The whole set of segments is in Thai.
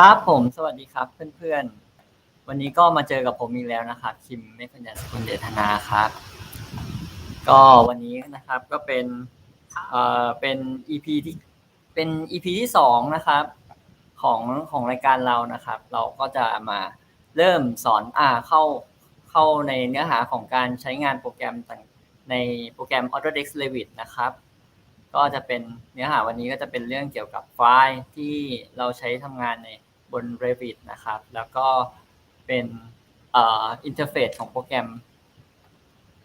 ครับผมสวัสดีครับเพื่อนๆ วันนี้ก็มาเจอกับผมอีกแล้วนะครับคิมเมฆพัญญาสกุลเดชนาครับ ก็วันนี้นะครับก็เป็นเอ่อเป็น EP ที่เป็น EP ที่สองนะครับ ของของรายการเรานะครับ เราก็จะมาเริ่มสอนอ่าเข้าเข้าในเนื้อหาของการใช้งานโปรแกรมต่างในโปรแกรม Autodesk Revit นะครับ ก็จะเป็นเนื้อหาวันนี้ก็จะเป็นเรื่องเกี่ยวกับไฟล์ที่เราใช้ทำงานใน น Revit นะครับ แล้วก็เป็นอินเทอร์เฟซของโปรแกรม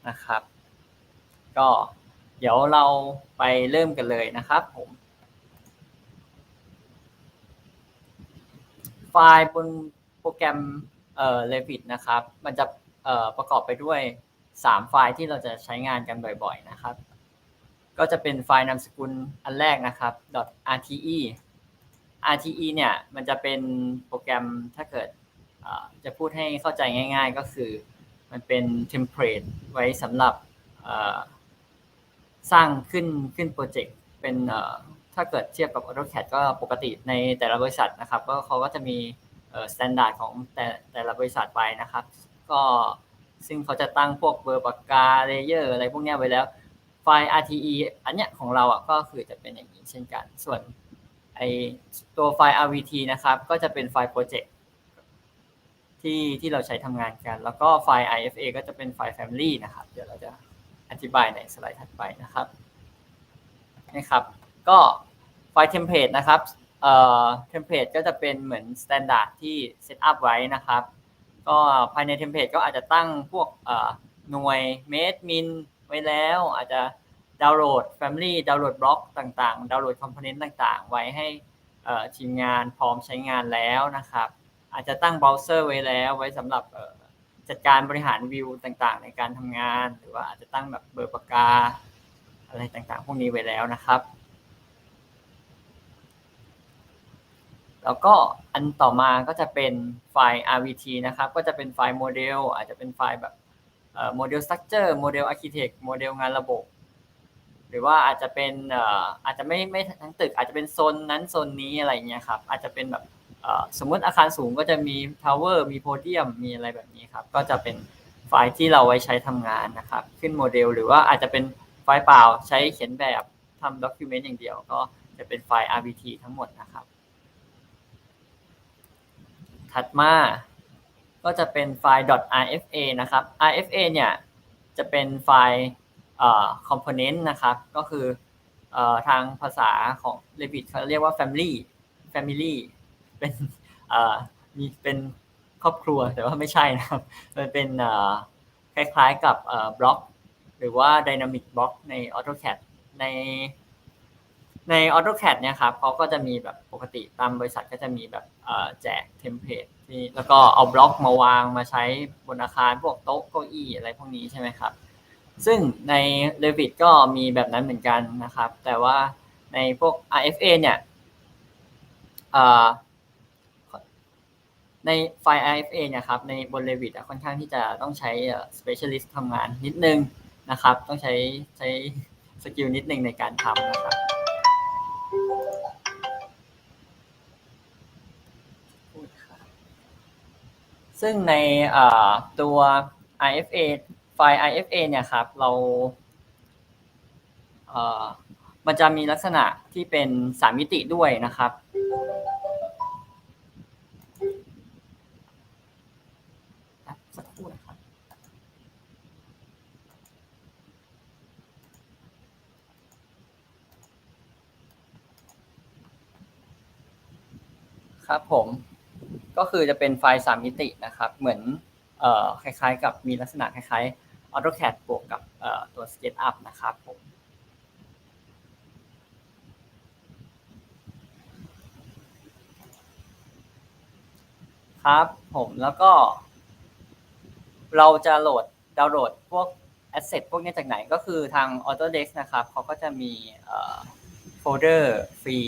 นะครับ ก็เดี๋ยวเราไปเริ่มกันเลยนะครับผม ไฟล์บนโปรแกรมเอ่อ Revit นะครับ มันจะเอ่อประกอบไปด้วย 3 ไฟล์ที่เราจะใช้งานกันบ่อยๆนะครับ ก็จะเป็นไฟล์นามสกุลอันแรกนะครับ .rte RTE เนี่ยมันจะเป็นโปรแกรมถ้าเกิดจะพูดให้เข้าใจง่าย ๆ ก็คือมันเป็นเทมเพลตไว้สำหรับสร้างขึ้นขึ้นโปรเจกต์เป็นถ้าเกิดเทียบกับ AutoCAD ก็ปกติในแต่ละบริษัทนะครับก็เขาก็จะมีเอ่อ standard ของแต่แต่ละบริษัทไปนะครับ ก็ซึ่งเขาจะตั้งพวกเบอร์ปากกาเลเยอร์อะไรพวกนี้ไว้แล้วไฟล์ RTE อันเนี้ยของเราอะก็คือจะเป็นอย่างนี้เช่นกัน ส่วน ไอตัวไฟล์ RVT นะครับ ก็จะเป็นไฟล์โปรเจกต์ที่ที่เราใช้ทำงานกัน แล้วก็ไฟล์ IFA ก็จะเป็นไฟล์ Family นะครับ เดี๋ยวเราจะอธิบายในสไลด์ถัดไปนะครับนะครับ ก็ไฟล์เทมเพลตนะครับเอ่อเทมเพลตก็จะเป็นเหมือน Standard ที่เซตอัพไว้นะครับ ก็ภายในเทมเพลตก็อาจจะตั้งพวกเอ่อหน่วยเมตรมินไว้แล้วอาจจะ ดาวน์โหลด Family ดาวน์โหลดบล็อกต่างๆ ดาวน์โหลดคอมโพเนนต์ต่างๆ ไว้ให้ทีมงานพร้อมใช้งานแล้วนะครับ อาจจะตั้งเบราว์เซอร์ไว้แล้วไว้สำหรับจัดการบริหารวิวต่างๆ ในการทำงาน หรือว่าอาจจะตั้งแบบเบอร์ปากกา อะไรต่างๆ พวกนี้ไว้แล้วนะครับ แล้วก็อันต่อมาก็จะเป็นไฟล์ RVT นะครับ ก็จะเป็นไฟล์โมเดลอาจจะเป็นไฟล์แบบโมเดลสตรัคเจอร์โมเดลอาร์เคเต็กโมเดลงานระบบ หรือว่าอาจจะเป็นอาจจะไม่ไม่ทั้งตึกอาจจะเป็นโซนนั้นโซนนี้อะไรเงี้ยครับอาจจะเป็นแบบสมมติอาคารสูงก็จะมีทาวเวอร์มีโพเดียมมีอะไรแบบนี้ครับก็จะเป็นไฟล์ที่เราไว้ใช้ทำงานนะครับ ขึ้นโมเดลหรือว่าอาจจะเป็นไฟล์เปล่าใช้เขียนแบบทำด็อกิวเมนต์อย่างเดียวก็จะเป็นไฟล์ RBT ทั้งหมดนะครับ ถัดมาก็จะเป็นไฟล์ .rfa นะครับ rfa เนี่ยจะเป็นไฟล์ เอ่อ component นะครับ ก็คืออทางภาษาของ Revit เขาเรียกว่า family family เป็นมีเป็นครอบครัวแต่ว่าไม่ใช่นะครับ มันเป็นคล้ายๆกับบล็อก หรือว่า dynamic block ใน AutoCAD ในใน AutoCAD เนี่ยครับเขาก็จะมีแบบปกติตามบริษัทก็จะมีแบบแจกเทมเพลตที่แล้วก็เอาบล็อกมาวางมาใช้บนอาคารพวกโต๊ะเก้าอี้อะไรพวกนี้ใช่ไหมครับ ซึ่งใน Revit ก็มีแบบนั้นเหมือนกันนะครับ แต่ว่าในพวก RFA เนี่ยในไฟล์ RFA เนี่ยครับในบน Revit ค่อนข้างที่จะต้องใช้ specialist ทำงานนิดนึงนะครับ ต้องใช้ใช้สกิลนิดนึงในการทำนะครับซึ่งในตัว IFA ล์ IFA เนี่ยครับ เราเอ่อมันจะมีลักษณะที่เป็นสามมิติด้วยนะครับ สักครู่นะครับ ครับผม ก็คือจะเป็นไฟล์สามมิตินะครับ เหมือน เอ่อ คล้ายๆ กับมีลักษณะคล้ายๆ AutoCAD บวกกับตัว SketchUp นะครับผมครับผมแล้วก็ เราจะโหลดดาวน์โหลดพวก Asset พวกนี้จากไหนก็คือทาง Autodesk นะครับเขาก็จะมีโฟลเดอร์ฟรี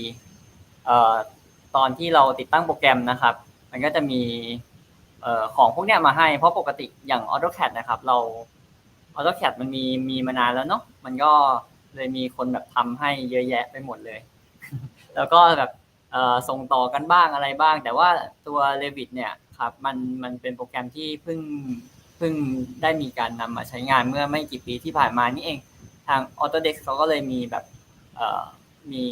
ตอนที่เราติดตั้งโปรแกรมนะครับ มันก็จะมีของพวกเนี้ยมาให้เพราะปกติอย่าง AutoCAD นะครับ เรา AutoCAD มันมีมีมานานแล้วเนาะมันก็เลยมีคนแบบทำให้เยอะแยะไปหมดเลย แล้วก็แบบส่งต่อกันบ้างอะไรบ้าง แต่ว่าตัว Revit เนี่ยครับมันมันเป็นโปรแกรมที่เพิ่งเพิ่งได้มีการนำมาใช้งานเมื่อไม่กี่ปีที่ผ่านมานี่เอง ทาง Autodesk เขาก็เลยมีแบบเอ่อมี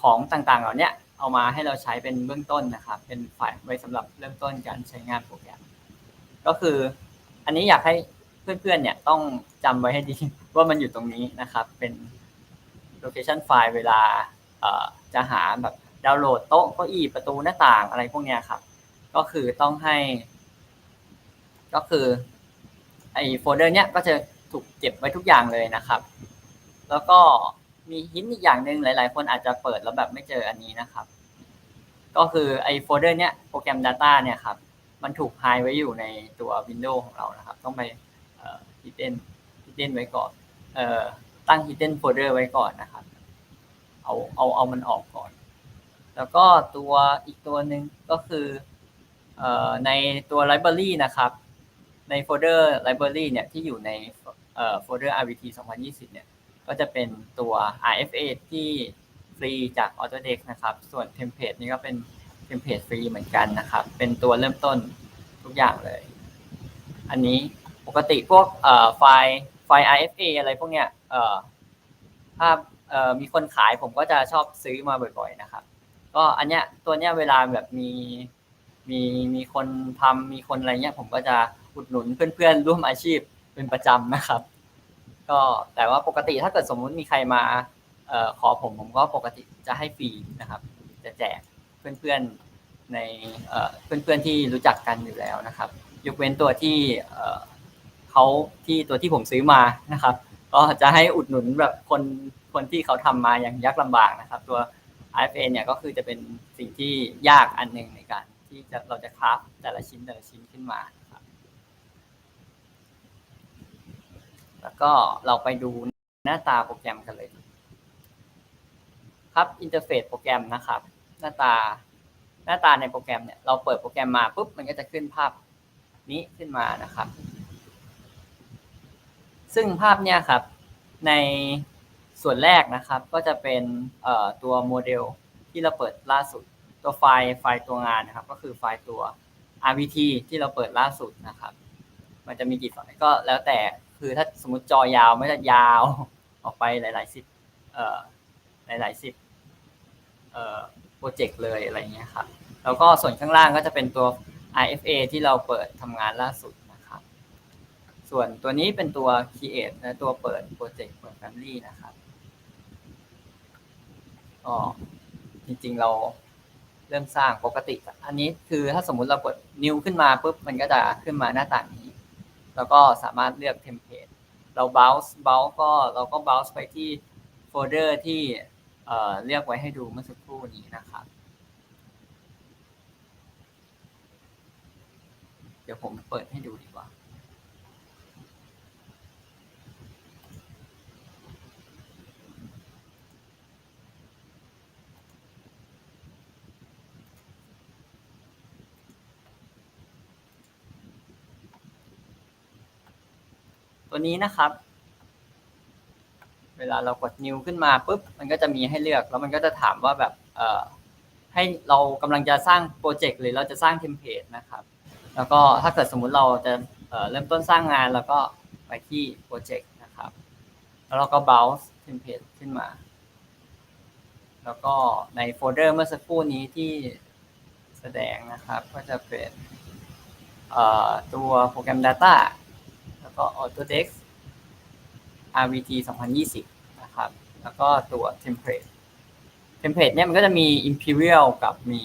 ของต่างๆ เหล่านี้เอามาให้เราใช้เป็นเบื้องต้นนะครับ เป็นฝ่ายไว้สำหรับเริ่มต้นการใช้งานโปรแกรม ก็คืออันนี้อยากให้ เพื่อนๆเนี่ยต้องจำไว้ให้ดีว่ามันอยู่ตรงนี้นะครับ เป็น location file เวลาจะหาแบบดาวน์โหลดโต๊ะเก้าอี้ประตูหน้าต่างอะไรพวกเนี้ยครับ ก็คือต้องให้ ก็คือไอ้โฟลเดอร์เนี้ยก็จะถูกเก็บไว้ทุกอย่างเลยนะครับ แล้วก็มีหินอีกอย่างหนึ่งหลาย ๆ คนอาจจะเปิดแล้วแบบไม่เจออันนี้นะครับ ก็คือไอ้โฟลเดอร์เนี้ยโปรแกรม Data เนี่ยครับ มันถูกไฮไว้อยู่ในตัว Windows ของเรานะครับ ต้องไป hidden hidden ไว้ก่อน เอ่อ ตั้ง hidden folder ไว้ก่อนนะครับ เอา เอา เอามันออกก่อน แล้วก็ตัวอีกตัวหนึ่งก็คือ เอ่อ ในตัว library นะครับ ในโฟลเดอร์ library เนี่ยที่อยู่ใน เอ่อ โฟลเดอร์ RVT 2020 เนี่ย ก็จะเป็นตัว RFA ที่ฟรีจาก Autodesk นะครับ ส่วนเทมเพลตนี่ก็เป็นเทมเพลตฟรีเหมือนกันนะครับ เป็นตัวเริ่มต้นทุกอย่างเลย อันนี้ ปกติพวกไฟล์ไฟล์ RFA อะไรพวกเนี้ยถ้ามีคนขายผมก็จะชอบซื้อมาบ่อย ๆ นะครับ ก็อันเนี้ยตัวเนี้ยเวลาแบบมีมีมีคนทำมีคนอะไรเงี้ยผมก็จะอุดหนุนเพื่อนๆร่วมอาชีพเป็นประจำนะครับ ก็แต่ว่าปกติถ้าเกิดสมมุติมีใครมาเอขอผมผมก็ปกติจะให้ฟรีนะครับ จะแจกเพื่อนๆในเอ่อเพื่อนๆที่รู้จักกันอยู่แล้วนะครับ ยกเว้นตัวที่ เขาที่ตัวที่ผมซื้อมานะครับ ก็จะให้อุดหนุนแบบคนคนที่เขาทำมาอย่างยากลำบากนะครับ ตัว RFA เนี่ยก็คือจะเป็นสิ่งที่ยากอันหนึ่งในการ ที่จะเราจะคราฟแต่ละชิ้นแต่ละชิ้นขึ้นมาครับแล้วก็เราไปดูหน้าตาโปรแกรมกันเลย ครับอินเทอร์เฟซโปรแกรมนะครับ หน้าตาหน้าตาในโปรแกรมเนี่ยเราเปิดโปรแกรมมาปุ๊บมันก็จะขึ้นภาพนี้ขึ้นมานะครับ ซึ่งภาพเนี่ยครับในส่วนแรกนะครับ ก็จะเป็นตัวโมเดลที่เราเปิดล่าสุด ตัวไฟล์ไฟล์ตัวงานนะครับ ก็คือไฟล์ตัว RVT ที่เราเปิดล่าสุดนะครับ มันจะมีกี่ไฟล์ก็แล้วแต่คือถ้าสมมติจอยาวไม่จะยาวออกไปหลาย ๆ สิบเอ่อหลาย ๆ สิบเอ่อโปรเจกต์เลยอะไรเงี้ยครับแล้วก็ส่วนข้างล่างก็จะเป็นตัว RFA ที่เราเปิดทำงานล่าสุด ส่วนตัวนี้เป็นตัว Create และตัวเปิดโปรเจกต์เปิด Family นะครับก็จริงๆเราเริ่มสร้างปกติ อันนี้คือถ้าสมมุติเรากด New ขึ้นมาปุ๊บมันก็จะขึ้นมาหน้าต่างนี้ แล้วก็สามารถเลือกเทมเพลตเรา bounce bounce ก็เราก็ bounce ไปที่โฟลเดอร์ที่เอ่อเลือกไว้ให้ดูเมื่อสักครู่นี้นะครับเดี๋ยวผมเปิดให้ดูดี ตัวนี้นะครับ เวลาเรากด new ขึ้นมาปุ๊บมันก็จะมีให้เลือกแล้วมันก็จะถามว่าแบบเออให้เรากำลังจะสร้างโปรเจกต์หรือเราจะสร้างเทมเพลตนะครับ แล้วก็ถ้าเกิดสมมุติเราจะเเริ่มต้นสร้างงานแล้วก็ไปที่โปรเจกต์นะครับ แล้วเราก็ browse template ขึ้นมา แล้วก็ในโฟลเดอร์เมื่อสักครู่นี้ที่แสดงนะครับ ก็จะเป็นตัวโปรแกรม Data แล้วก็ Autodesk RVT 2020 นะครับ แล้วก็ตัว Template Template เนี่ยมันก็จะมี Imperial กับมี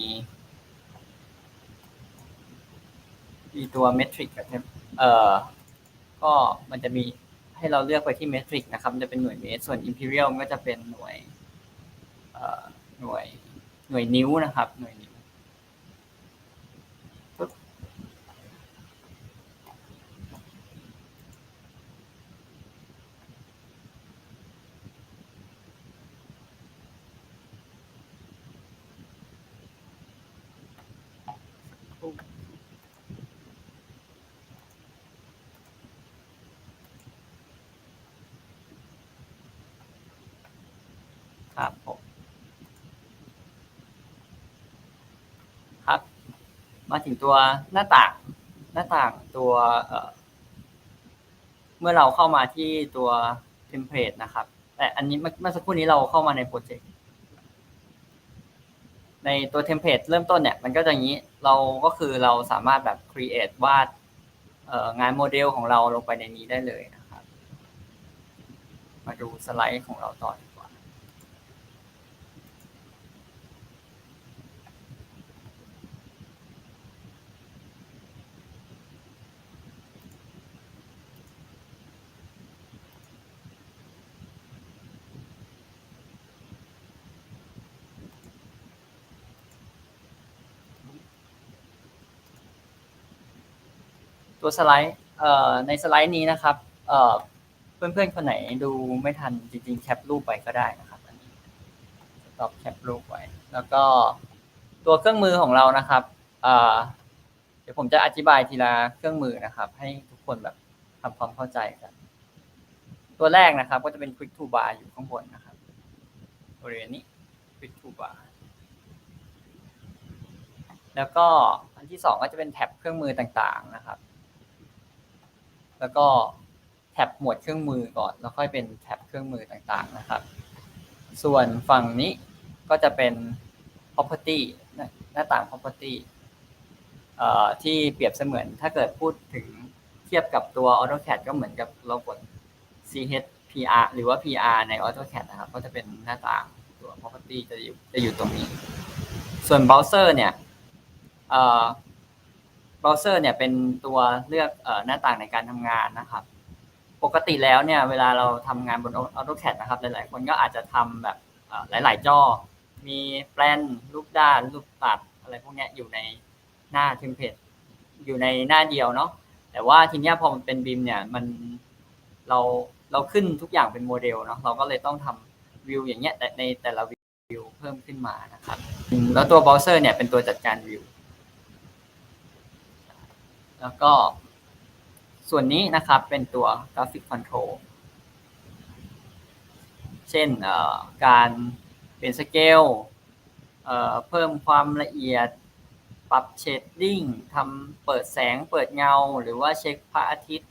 มีตัว Metric กับเอ่อก็มันจะมีให้เราเลือกไปที่ Metric นะครับ จะเป็นหน่วยเมตร ส่วน Imperial มันก็จะเป็นหน่วยเอ่อหน่วยหน่วยนิ้วนะครับ หน่วยนิ้ว มาถึงตัวหน้าต่างหน้าต่างตัวเมื่อเราเข้ามาที่ตัวเทมเพลตนะครับ แต่อันนี้เมื่อสักครู่นี้เราเข้ามาในโปรเจกต์ในตัวเทมเพลตเริ่มต้นเนี่ยมันก็จะอย่างนี้เราก็คือเราสามารถแบบ create วาดงานโมเดลของเราลงไปในนี้ได้เลยนะครับ มาดูสไลด์ของเราต่อ ตัวสไลด์ในสไลด์นี้นะครับเพื่อนๆคนไหนดูไม่ทันจริงๆแคปรูปไปก็ได้นะครับอันนี้ตอบแคปรูปไว้ แล้วก็ตัวเครื่องมือของเรานะครับเอ่อเดี๋ยวผมจะอธิบายทีละเครื่องมือนะครับ ให้ทุกคนแบบทำความเข้าใจกันตัวแรกนะครับ ก็จะเป็น Quick to Bar อยู่ข้างบนนะครับบริเวณนี้ Quick to Bar แล้วก็อันที่สองก็จะเป็นแท็บเครื่องมือต่างๆนะครับ แล้วก็แท็บหมวดเครื่องมือก่อน แล้วค่อยเป็นแท็บเครื่องมือต่างๆนะครับ ส่วนฝั่งนี้ก็จะเป็น property หน้าต่าง property ที่เปรียบเสมือนถ้าเกิดพูดถึงเทียบกับตัว AutoCAD ก็เหมือนกับเรากด CHPR หรือว่า PR ใน AutoCAD นะครับ ก็จะเป็นหน้าต่างตัว property จะอยู่จะอยู่ตรงนี้ ส่วน browser เนี่ย เบราว์เซอร์เนี่ยเป็นตัวเลือกอหน้าต่างในการทำงานนะครับ ปกติแล้วเนี่ยเวลาเราทำงานบน AutoCAD นะครับหลายๆ คนก็อาจจะทำแบบหลาย ๆ จอ มีแปลนรูปด้านรูปตัดอะไรพวกนี้อยู่ในหน้าเทมเพลตอยู่ในหน้าเดียวเนาะแต่ว่าทีนี้พอมันเป็นบิมเนี่ยมันเราเราขึ้นทุกอย่างเป็นโมเดลเนาะเราก็เลยต้องทำวิวอย่างเงี้ยแต่ในแต่ละวิวเพิ่มขึ้นมานะครับแล้วตัวเบราว์เซอร์เนี่ยเป็นตัวจัดการวิว แล้วก็ส่วนนี้นะครับเป็นตัว Graphic Control เช่นการเปลี่ยนสเกลเพิ่มความละเอียด ปรับเชดดิ้งทำเปิดแสงเปิดเงา หรือว่าเช็คพระอาทิตย์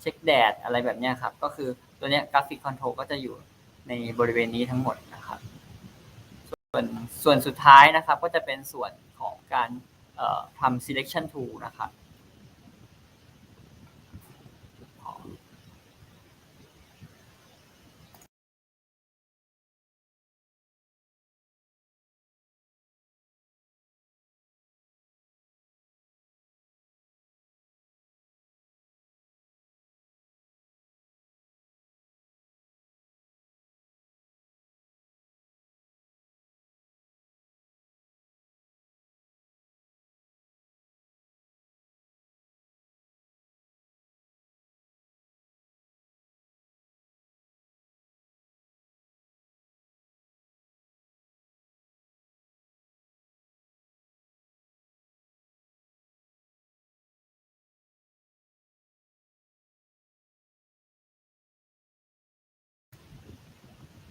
เช็คแดดอะไรแบบนี้ครับ ก็คือตัวนี้ Graphic Control ก็จะอยู่ในบริเวณนี้ทั้งหมดนะครับ ส่วนส่วนสุดท้ายนะครับก็จะเป็นส่วนของการทำ selection tool นะครับ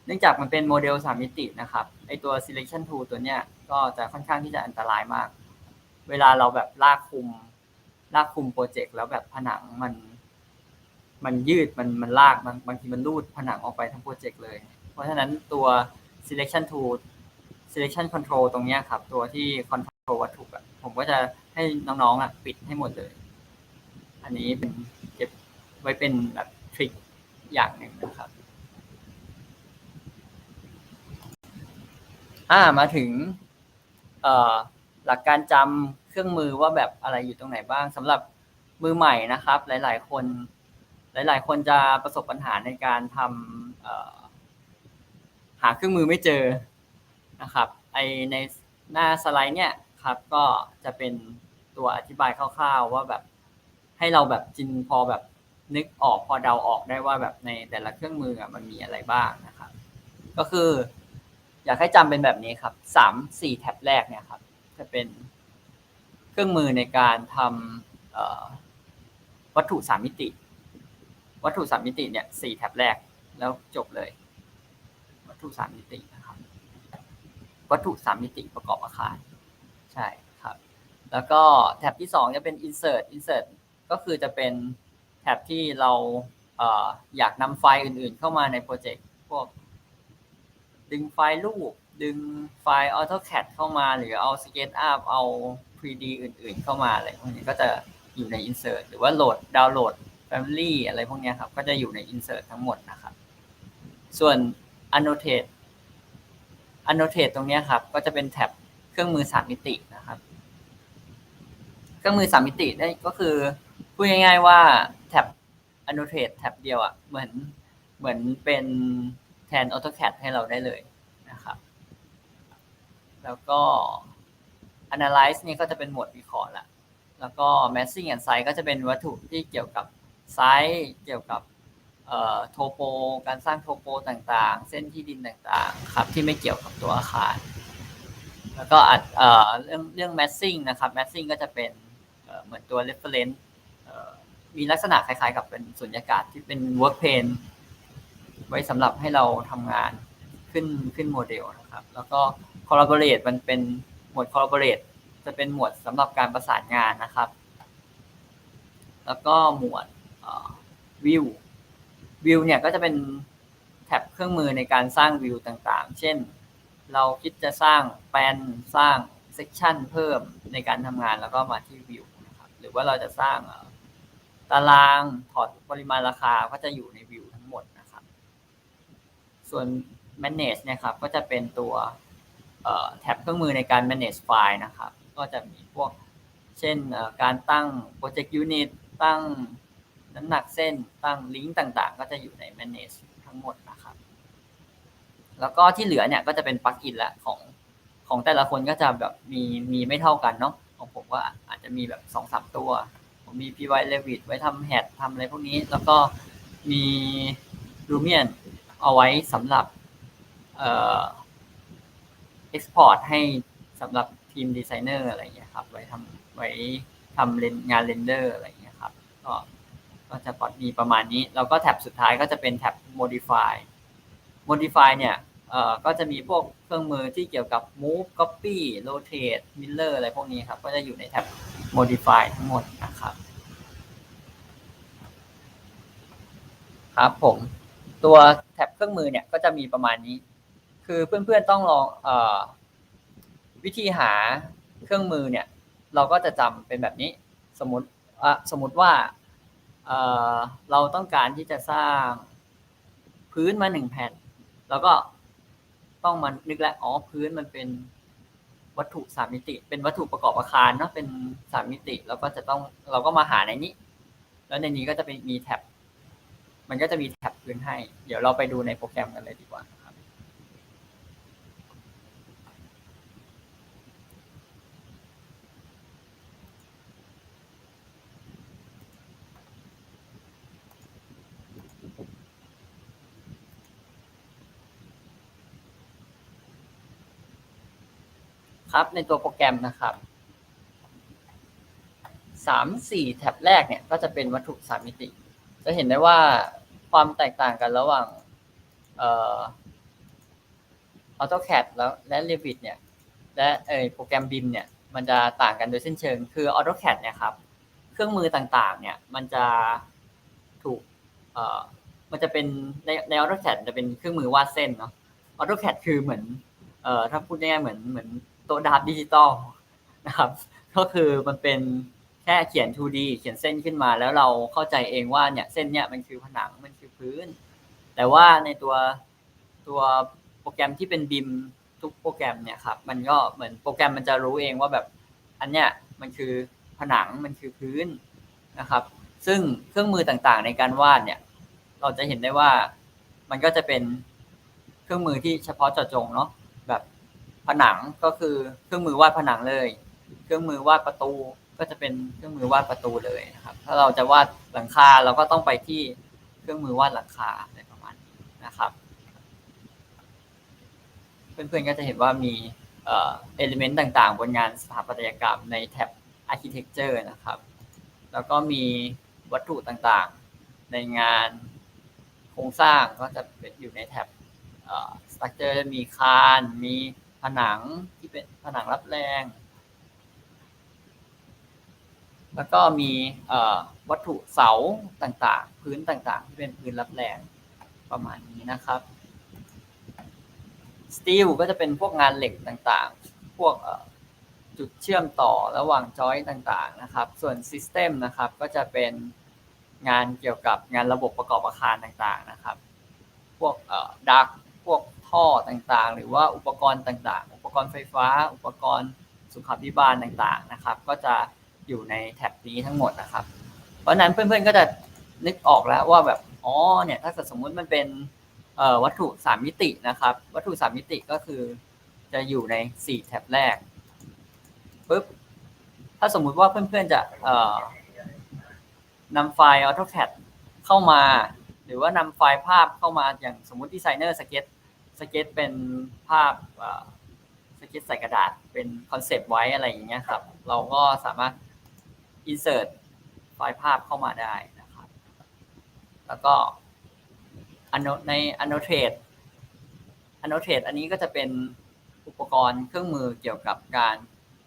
นื่องจากมันเป็นโมเดลสามมิตินะครับไอตัว selection tool ตัวเนี้ยก็จะค่อนข้างที่จะอันตรายมาก เวลาเราแบบลากคุม ลากคุมโปรเจกต์แล้วแบบผนังมัน มันยืดมันมันลากบางบางทีมันรูดผนังออกไปทั้งโปรเจกต์เลย เพราะฉะนั้นตัว selection tool selection control ตรงเนี้ยครับ ตัวที่ control วัตถุผมก็จะให้น้องๆอะปิดให้หมดเลย อันนี้เป็นเก็บไว้เป็นแบบทริคอย่างหนึ่งนะครับ อ่ามาถึงเอ่อหลักการจำเครื่องมือว่าแบบอะไรอยู่ตรงไหนบ้างสำหรับมือใหม่นะครับ หลาย ๆ คน หลาย ๆ คนจะประสบปัญหาในการทำเอ่อหาเครื่องมือไม่เจอนะครับไอในหน้าสไลด์เนี่ยครับ ก็จะเป็นตัวอธิบายคร่าว ๆ ว่าแบบให้เราแบบจินพอแบบนึกออกพอเดาออกได้ว่าแบบในแต่ละเครื่องมือมันมีอะไรบ้างนะครับ ก็คือ อยากให้จำเป็นแบบนี้ครับสามสี่แท็บแรกเนี่ยครับจะเป็นเครื่องมือในการทำวัตถุสามมิติ วัตถุสามมิติเนี่ยสี่แท็บแรกแล้วจบเลย วัตถุสามมิตินะครับ วัตถุสามมิติประกอบอาคารใช่ครับ แล้วก็แท็บที่สองจะเป็น insert insert ก็คือจะเป็นแท็บที่เราอออยากนำไฟล์อื่นๆเข้ามาในโปรเจกต์พวก ดึงไฟล์รูป ดึงไฟล์ AutoCAD เข้ามา หรือเอา SketchUp เอา 3D อื่น ๆ เข้ามาอะไรพวกนี้ก็จะอยู่ใน insert หรือว่าโหลดดาวน์โหลด Family อะไรพวกนี้ครับก็จะอยู่ใน insert ทั้งหมดนะครับ ส่วน annotate annotate ตรงนี้ครับ ก็จะเป็นแท็บเครื่องมือสามมิตินะครับ เครื่องมือสามมิติได้ก็คือพูดง่าย ๆ ว่าแท็บ annotate แท็บเดียวอะเหมือนเหมือนเป็น แทน AutoCAD ให้เราได้เลยนะครับ แล้วก็ analyze นี่ก็จะเป็นหมวดวิเคราะห์ละแล้วก็ massing and size ก็จะเป็นวัตถุที่เกี่ยวกับไซส์เกี่ยวกับโทโปการสร้างโทโปต่างๆ เส้นที่ดินต่างๆครับที่ไม่เกี่ยวกับตัวอาคาร แล้วก็อัดเอ่อเรื่องเรื่อง massing นะครับ massing ก็จะเป็นเหมือนตัว reference มีลักษณะคล้ายๆกับเป็นสุญญากาศที่เป็น work plane ไว้สำหรับให้เราทำงานขึ้นขึ้นโมเดลนะครับ แล้วก็ collaborate มันเป็นหมวด collaborate จะเป็นหมวดสำหรับการประสานงานนะครับ แล้วก็หมวด view view เนี่ยก็จะเป็นแท็บเครื่องมือในการสร้างวิวต่างๆ เช่น เราคิดจะสร้างแปลนสร้างเซกชันเพิ่มในการทำงานแล้วก็มาที่วิวนะครับ หรือว่าเราจะสร้างตารางถอดปริมาณราคาก็จะอยู่ในวิวทั้งหมดนะครับ ส่วน manage เนี่ยครับก็จะเป็นตัวแท็บเครื่องมือในการ manage ไฟล์นะครับ ก็จะมีพวกเช่นการตั้ง project unit ตั้งน้ำหนักเส้นตั้งลิงก์ต่างๆ ก็จะอยู่ใน manage ทั้งหมดนะครับ แล้วก็ที่เหลือเนี่ยก็จะเป็นปลั๊กอินละของของแต่ละคนก็จะแบบมีมีไม่เท่ากันเนาะของผมก็อาจจะมีแบบสองสามตัว ผมมี py revit ไว้ทำแฮดทำอะไรพวกนี้ แล้วก็มี lumion เอาไว้สำหรับเอ่อ export ให้สำหรับทีมดีไซเนอร์อะไรอย่างเงี้ยครับ ไว้ทำไว้ทำเรนงานเรนเดอร์อะไรอย่างเงี้ยครับ ก็ก็จะปอดมีประมาณนี้ แล้วก็แท็บสุดท้ายก็จะเป็นแท็บ modify modify เนี่ยเอ่อก็จะมีพวกเครื่องมือที่เกี่ยวกับ move copy rotate mirror อะไรพวกนี้ครับ ก็จะอยู่ในแท็บ modify ทั้งหมดนะครับ ครับผม ตัว เครื่องมือเนี่ยก็จะมีประมาณนี้ คือเพื่อนๆต้องลองอวิธีหาเครื่องมือเนี่ย เราก็จะจำเป็นแบบนี้สมมติสมมติว่าเราต้องการที่จะสร้างพื้นมาหนึ่งแผ่น แล้วก็ต้องมานึกแล้วอ๋อพื้นมันเป็นวัตถุสามมิติ เป็นวัตถุประกอบอาคารเนาะเป็นสามมิติ แล้วก็จะต้องเราก็มาหาในนี้ แล้วในนี้ก็จะเป็นมีแท็บ มันก็จะมีแท็บพื้นให้ เดี๋ยวเราไปดูในโปรแกรมกันเลยดีกว่าครับ ครับในตัวโปรแกรมนะครับสามสี่แท็บแรกเนี่ยก็จะเป็นวัตถุสามมิติ จะเห็นได้ว่า ความแตกต่างกันระหว่างเอ่อ AutoCAD แล้วและ Revit เนี่ย และเออโปรแกรม BIM เนี่ย มันจะต่างกันโดยสิ้นเชิง คือ AutoCAD เนี่ยครับ เครื่องมือต่างๆ เนี่ย มันจะถูกเอ่อ มันจะเป็นในใน AutoCAD จะเป็นเครื่องมือวาดเส้นเนาะ AutoCAD คือเหมือน เอ่อ ถ้าพูดง่ายๆเหมือนเหมือนโต๊ะดาบดิจิตอลนะครับ ก็คือมันเป็นแค่เขียน 2D เขียนเส้นขึ้นมา แล้วเราเข้าใจเองว่าเนี่ยเส้นเนี่ยมันคือผนัง มัน พื้น แต่ว่าในตัวตัวโปรแกรมที่เป็นบิมทุกโปรแกรมเนี่ยครับ มันก็เหมือนโปรแกรมมันจะรู้เองว่าแบบอันเนี้ยมันคือผนังมันคือพื้นนะครับ ซึ่งเครื่องมือต่างๆในการวาดเนี่ย เราจะเห็นได้ว่ามันก็จะเป็นเครื่องมือที่เฉพาะเจาะจงเนาะแบบผนังก็คือเครื่องมือวาดผนังเลย เครื่องมือวาดประตูก็จะเป็นเครื่องมือวาดประตูเลยนะครับ ถ้าเราจะวาดหลังคาเราก็ต้องไปที่ รื่องมือวาดหลังคาอะไรประมาณนี้นะครับ เพื่อนๆก็จะเห็นว่ามีเอลิเมนต์ต่างๆ บนงานสถาปัตยกรรมในแท็บ Architecture นะครับ แล้วก็มีวัตถุต่างๆ ในงานโครงสร้างก็จะเป็นอยู่ในแท็บ structure มีคาน มีผนังที่เป็นผนังรับแรง แล้วก็มีวัตถุเสาต่างๆ พื้นต่างๆ ที่เป็นพื้นรับแรงประมาณนี้นะครับสตีลก็จะเป็นพวกงานเหล็กต่างๆ พวกจุดเชื่อมต่อระหว่างจอยต่างๆนะครับ ส่วน System นะครับก็จะเป็นงานเกี่ยวกับงานระบบประกอบอาคารต่างๆนะครับ พวกดักพวกท่อต่างๆ หรือว่าอุปกรณ์ต่างๆ อุปกรณ์ไฟฟ้า อุปกรณ์สุขาภิบาลต่างๆนะครับ ก็จะ อยู่ในแท็บนี้ทั้งหมดนะครับ เพราะนั้นเพื่อนๆก็จะนึกออกแล้วว่าแบบอ๋อเนี่ยถ้าสมมุติมันเป็นวัตถุสามมิตินะครับ วัตถุสามมิติก็คือจะอยู่ในสี่แท็บแรกปุ๊บถ้าสมมุติว่าเพื่อนๆจะเอ่อนำไฟล์ AutoCAD เข้ามา หรือว่านำไฟล์ภาพเข้ามาอย่างสมมุติดีไซเนอร์สเก็ตสเก็ตเป็นภาพสเก็ตใส่กระดาษเป็นคอนเซปต์ไว้อะไรอย่างเงี้ยครับ เราก็สามารถ insert ไฟล์ภาพเข้ามาได้นะครับ แล้วก็ใน annotate annotate อันนี้ก็จะเป็นอุปกรณ์เครื่องมือเกี่ยวกับการ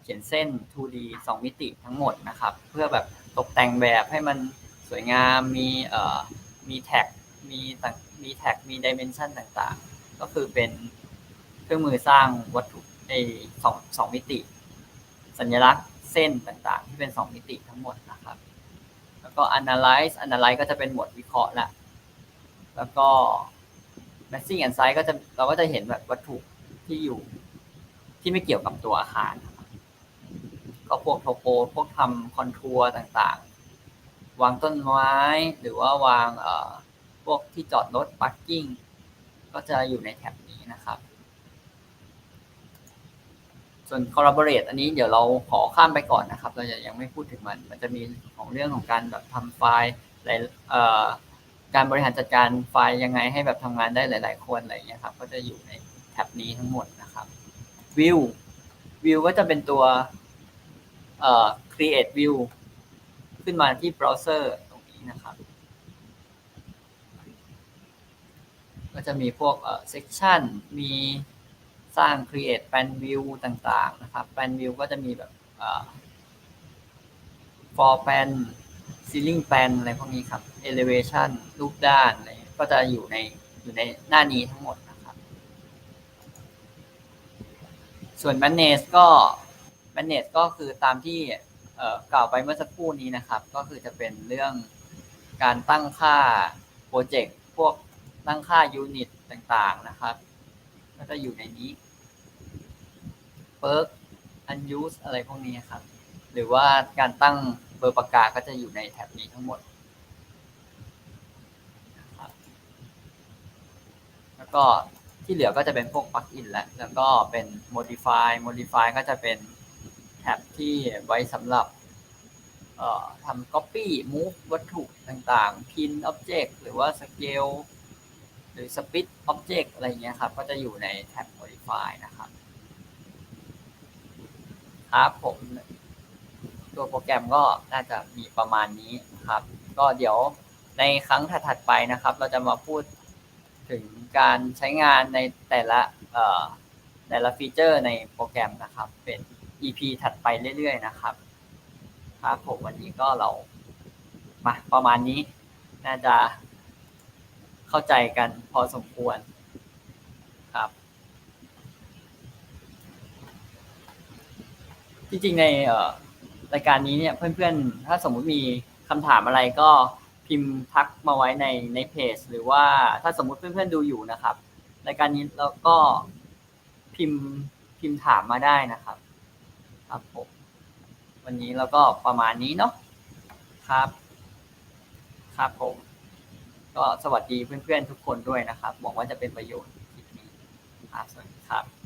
เขียนเส้น 2D 2 มิติทั้งหมดนะครับ เพื่อแบบตกแต่งแบบให้มันสวยงาม มีเอ่อ มีแท็ก มีต่างมีแท็ก มีดิเมนชันต่างๆ ก็คือเป็นเครื่องมือสร้างวัตถุในสองสองมิติ สัญลักษณ์ เส้นต่างๆ ที่เป็น 2 มิติทั้งหมดนะครับ แล้วก็ analyze analyze ก็จะเป็นหมวดวิเคราะห์ละแล้วก็ matching and size ก็จะเราก็จะเห็นแบบวัตถุที่อยู่ที่ไม่เกี่ยวกับตัวอาคาร ก็พวกโทโปพวกทำคอนทัวร์ต่างๆ วางต้นไม้หรือว่าวางเอ่อพวกที่จอดรถ parking ก็จะอยู่ในแท็บนี้นะครับ ส่วน collaborate อันนี้เดี๋ยวเราขอข้ามไปก่อนนะครับ เราจะยังไม่พูดถึงมัน มันจะมีของเรื่องของการแบบทำไฟล์หลายเอ่อการบริหารจัดการไฟล์ยังไงให้แบบทำงานได้หลาย ๆ คนอะไรอย่างเงี้ยครับ ก็จะอยู่ในแท็บนี้ทั้งหมดนะครับ view view ก็จะเป็นตัวเอ่อ create view ขึ้นมาที่เบราว์เซอร์ตรงนี้นะครับ ก็จะมีพวกเอ่อ section มี สร้าง create plan view ต่าง ๆ นะครับ plan view ก็จะมีแบบเอ่อ floor plan ceiling plan อะไรพวกนี้ครับ elevation รูปด้านอะไรก็จะอยู่ในอยู่ในหน้านี้ทั้งหมดนะครับ ส่วน manage ก็ manage ก็คือตามที่เอ่อกล่าวไปเมื่อสักครู่นี้นะครับ ก็คือจะเป็นเรื่องการตั้งค่าโปรเจกต์พวกตั้งค่ายูนิตต่างๆนะครับ ก็จะอยู่ในนี้ perk unuse อะไรพวกนี้ครับ หรือว่าการตั้งเบอร์ปากกาก็จะอยู่ในแท็บนี้ทั้งหมด แล้วก็ที่เหลือก็จะเป็นพวก plugin แล้วแล้วก็เป็น modify modify ก็จะเป็นแท็บที่ไว้สำหรับเอ่อทำ copy move วัตถุต่างๆ pin object หรือว่า scale หรือ split object อะไรอย่างเงี้ยครับ ก็จะอยู่ในแท็บ modify นะครับ ครับผม ตัวโปรแกรมก็น่าจะมีประมาณนี้ครับ ก็เดี๋ยวในครั้งถัดๆไปนะครับ เราจะมาพูดถึงการใช้งานในแต่ละเอ่อแต่ละฟีเจอร์ในโปรแกรมนะครับ เป็น EP ถัดไปเรื่อยๆนะครับ ครับผมวันนี้ก็เรามาประมาณนี้น่าจะ เข้าใจกันพอสมควรครับ จริงๆในรายการนี้เนี่ยเพื่อนๆ ถ้าสมมุติมีคำถามอะไรก็พิมพ์ทักมาไว้ในในเพจ หรือว่าถ้าสมมุติเพื่อนๆดูอยู่นะครับรายการนี้เราก็พิมพ์พิมพ์ถามมาได้นะครับ ครับผมวันนี้เราก็ประมาณนี้เนาะครับ ครับผม ก็สวัสดีเพื่อนๆทุกคนด้วยนะครับหวังว่าจะเป็นประโยชน์คลิปนี้ครับสวัสดีครับ